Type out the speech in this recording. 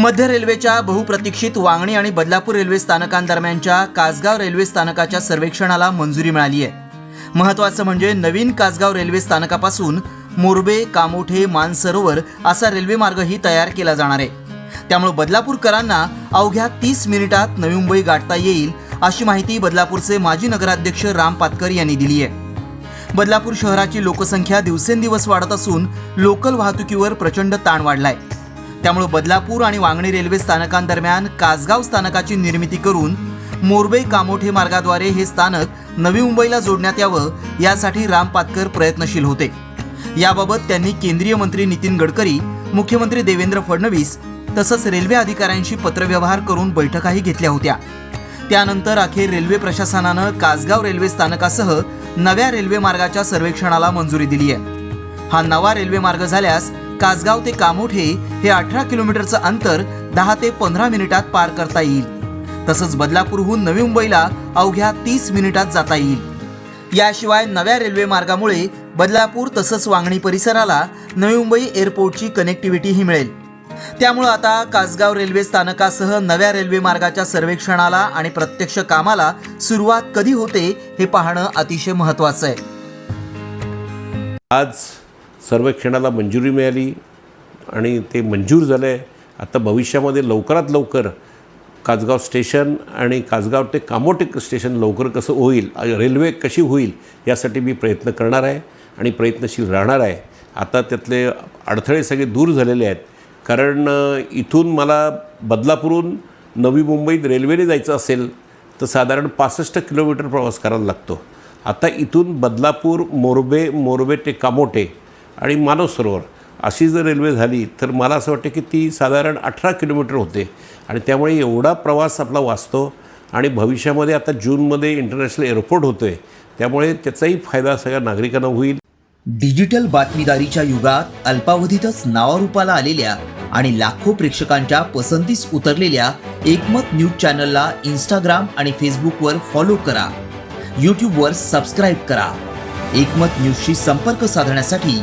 मध्य रेल्वेच्या बहुप्रतीक्षित वांगणी आणि बदलापूर रेल्वे स्थानकांदरम्यानच्या कासगाव रेल्वे स्थानकाच्या सर्वेक्षणाला मंजुरी मिळाली आहे. महत्वाचं म्हणजे नवीन कासगाव रेल्वे स्थानकापासून मोरबे कामोठे मानसरोवर असा रेल्वे मार्गही तयार केला जाणार आहे. त्यामुळे बदलापूरकरांना अवघ्या तीस मिनिटात नवी मुंबई गाठता येईल अशी माहिती बदलापूरचे माजी नगराध्यक्ष राम पातकर यांनी दिली आहे. बदलापूर शहराची लोकसंख्या दिवसेंदिवस वाढत असून लोकल वाहतुकीवर प्रचंड ताण वाढलाय. त्यामुळे बदलापूर आणि वांगणी रेल्वे स्थानकांदरम्यान कासगाव स्थानकाची निर्मिती करून मोरबे कामोठे मार्गाद्वारे हे स्थानक नवी मुंबईला जोडण्यात यावं यासाठी राम पातकर प्रयत्नशील होते. याबाबत त्यांनी केंद्रीय मंत्री नितीन गडकरी मुख्यमंत्री देवेंद्र फडणवीस तसंच रेल्वे अधिकाऱ्यांशी पत्रव्यवहार करून बैठकाही घेतल्या होत्या. त्यानंतर अखेर रेल्वे प्रशासनानं कासगाव रेल्वे स्थानकासह नव्या रेल्वे मार्गाच्या सर्वेक्षणाला मंजुरी दिली आहे हा नवा रेल्वे मार्ग झाल्यास कासगाव ते कामोठे हे अठरा किलोमीटरचं अंतर दहा ते पंधरा मिनिटात पार करता येईल. तसंच बदलापूरहून नवी मुंबईला अवघ्या तीस मिनिटात जाता येईल. याशिवाय नव्या रेल्वे मार्गामुळे बदलापूर तसंच वांगणी परिसराला नवी मुंबई एअरपोर्टची कनेक्टिव्हिटीही मिळेल. त्यामुळं आता कासगाव रेल्वे स्थानकासह नव्या रेल्वे मार्गाच्या सर्वेक्षणाला आणि प्रत्यक्ष कामाला सुरुवात कधी होते हे पाहणं अतिशय महत्त्वाचं आहे. आज सर्वेक्षणाला मंजुरी मिळाली आणि ते मंजूर झालं. आहे आता भविष्यामध्ये लवकरात लवकर कासगाव स्टेशन आणि कासगाव ते कामोटे स्टेशन लवकर कसं होईल रेल्वे कशी होईल यासाठी मी प्रयत्न करणार आहे आणि प्रयत्नशील राहणार आहे. आता त्यातले अडथळे सगळे दूर झालेले आहेत. कारण इथून मला बदलापूरहून नवी मुंबईत रेल्वेने जायचं असेल तर साधारण पासष्ट किलोमीटर प्रवास करायला लागतो. आता इथून बदलापूर मोरबे मोरबे ते कामोटे आणि मानव सरोवर अशी जर रेल्वे झाली तर मला असं वाटतं की ती साधारण अठरा किलोमीटर होते. आणि त्यामुळे एवढा प्रवास आपला वाचतो आणि भविष्यामध्ये आता जूनमध्ये इंटरनॅशनल एअरपोर्ट होतो आहे त्यामुळे त्याचाही फायदा सगळ्या नागरिकांना होईल. डिजिटल बातमीदारीच्या युगात अल्पावधीतच नावारूपाला आलेल्या आणि लाखो प्रेक्षकांच्या पसंतीस उतरलेल्या एकमत न्यूज चॅनलला इंस्टाग्राम आणि फेसबुकवर फॉलो करा. यूट्यूबवर सबस्क्राईब करा. एकमत न्यूजशी संपर्क साधण्यासाठी